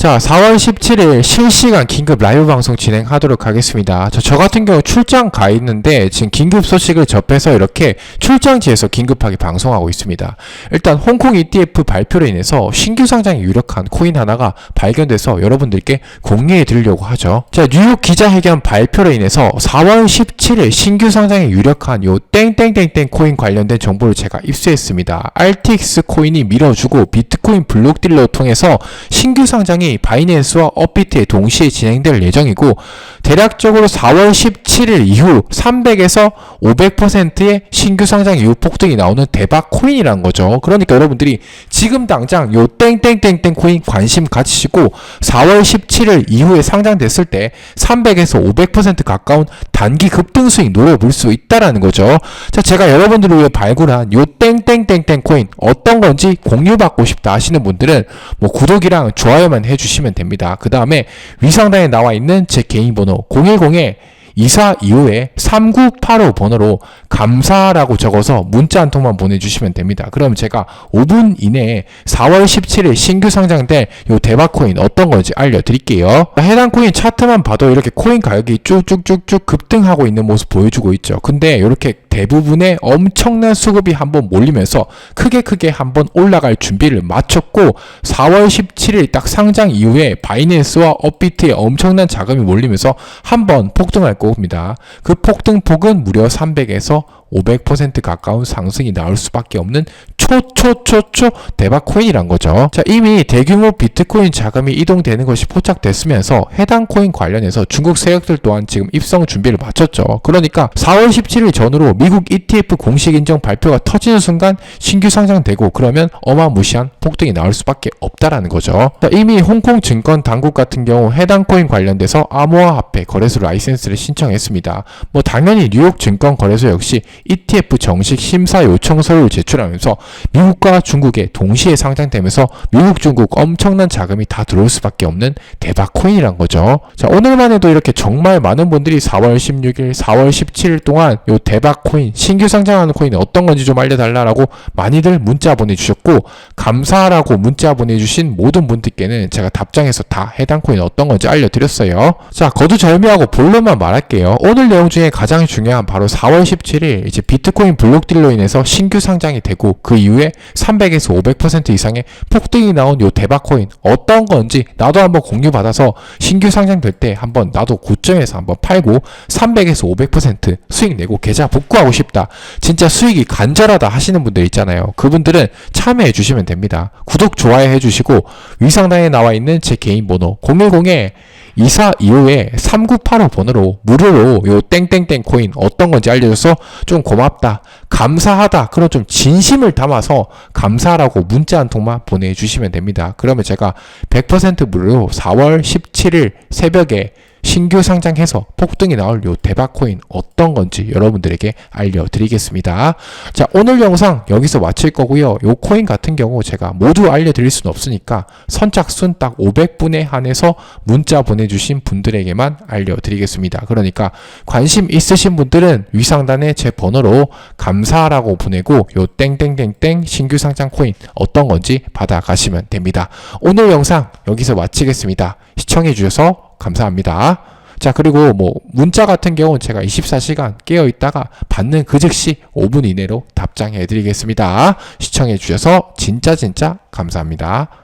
자, 4월 17일 실시간 긴급 라이브 방송 진행하도록 하겠습니다. 저, 저 같은 경우 출장 가 있는데 지금 긴급 소식을 접해서 이렇게 출장지에서 긴급하게 방송하고 있습니다. 일단 홍콩 ETF 발표로 인해서 신규 상장에 유력한 코인 하나가 발견돼서 여러분들께 공유해 드리려고 하죠. 자, 뉴욕 기자회견 발표로 인해서 4월 17일 신규 상장에 유력한 요 땡땡땡땡 코인 관련된 정보를 제가 입수했습니다. RTX 코인이 밀어주고 비트코인 블록딜러 통해서 신규 상장이 바이낸스와 업비트에 동시에 진행될 예정이고 대략적으로 4월 17일 이후 300에서 500%의 신규 상장 이후 폭등이 나오는 대박 코인이란 거죠. 그러니까 여러분들이 지금 당장 요 땡땡땡땡 코인 관심 가지시고 4월 17일 이후에 상장됐을 때 300에서 500% 가까운 단기 급등 수익 노려볼 수 있다라는 거죠. 자, 제가 여러분들을 위해 발굴한 요 땡땡땡땡 코인 어떤 건지 공유받고 싶다 하시는 분들은 뭐 구독이랑 좋아요만 해주 시면 됩니다. 그 다음에 위상단에 나와 있는 제 개인 번호 010에 24 이후에 3985 번호로 감사라고 적어서 문자 한 통만 보내주시면 됩니다. 그럼 제가 5분 이내에 4월 17일 신규 상장된 요 대박 코인 어떤 건지 알려드릴게요. 해당 코인 차트만 봐도 이렇게 코인 가격이 쭉쭉쭉쭉 급등하고 있는 모습 보여주고 있죠. 근데 이렇게 대부분의 엄청난 수급이 한번 몰리면서 크게 크게 한번 올라갈 준비를 마쳤고 4월 17일 딱 상장 이후에 바이낸스와 업비트에 엄청난 자금이 몰리면서 한번 폭등할 겁니다. 그 폭등폭은 무려 300에서 500% 가까운 상승이 나올 수밖에 없는 초초초초 대박 코인이란 거죠. 자, 이미 대규모 비트코인 자금이 이동되는 것이 포착됐으면서 해당 코인 관련해서 중국 세력들 또한 지금 입성 준비를 마쳤죠. 그러니까 4월 17일 전후로 미국 ETF 공식 인정 발표가 터지는 순간 신규 상장되고 그러면 어마무시한 폭등이 나올 수밖에 없다라는 거죠. 자, 이미 홍콩 증권 당국 같은 경우 해당 코인 관련돼서 암호화화폐 거래소 라이센스를 신청했습니다. 뭐 당연히 뉴욕 증권 거래소 역시 ETF 정식 심사 요청서를 제출하면서 미국과 중국에 동시에 상장되면서 미국, 중국 엄청난 자금이 다 들어올 수밖에 없는 대박 코인이란 거죠. 자, 오늘만 해도 이렇게 정말 많은 분들이 4월 16일, 4월 17일 동안 요 대박 코인, 신규 상장하는 코인이 어떤 건지 좀 알려달라고 많이들 문자 보내주셨고, 감사하라고 문자 보내주신 모든 분들께는 제가 답장해서 다 해당 코인 어떤 건지 알려드렸어요. 자, 거두절미하고 본론만 말할게요. 오늘 내용 중에 가장 중요한 바로 4월 17일 이제 비트코인 블록딜로 인해서 신규 상장이 되고 그 이후에 300에서 500% 이상의 폭등이 나온 요 대박 코인 어떤 건지 나도 한번 공유 받아서 신규 상장될 때 한번 나도 고점에서 한번 팔고 300에서 500% 수익 내고 계좌 복구하고 싶다. 진짜 수익이 간절하다 하시는 분들 있잖아요. 그분들은 참여해 주시면 됩니다. 구독 좋아요 해 주시고 위상단에 나와 있는 제 개인 번호 010에 24 이후에 3985 번호로 무료로 요 땡땡땡 코인 어떤 건지 알려줘서 좀 고맙다. 감사하다. 그런 좀 진심을 담아서 감사하라고 문자 한 통만 보내주시면 됩니다. 그러면 제가 100% 무료로 4월 17일 새벽에 신규 상장해서 폭등이 나올 요 대박 코인 어떤 건지 여러분들에게 알려드리겠습니다. 자, 오늘 영상 여기서 마칠 거고요. 요 코인 같은 경우 제가 모두 알려드릴 수는 없으니까 선착순 딱 500분에 한해서 문자 보내주신 분들에게만 알려드리겠습니다. 그러니까 관심 있으신 분들은 위상단에 제 번호로 감사라고 보내고 요 땡땡땡땡 신규 상장 코인 어떤 건지 받아가시면 됩니다. 오늘 영상 여기서 마치겠습니다. 시청해주셔서 감사합니다. 자, 그리고 뭐, 문자 같은 경우는 제가 24시간 깨어 있다가 받는 그 즉시 5분 이내로 답장해 드리겠습니다. 시청해 주셔서 진짜 진짜 감사합니다.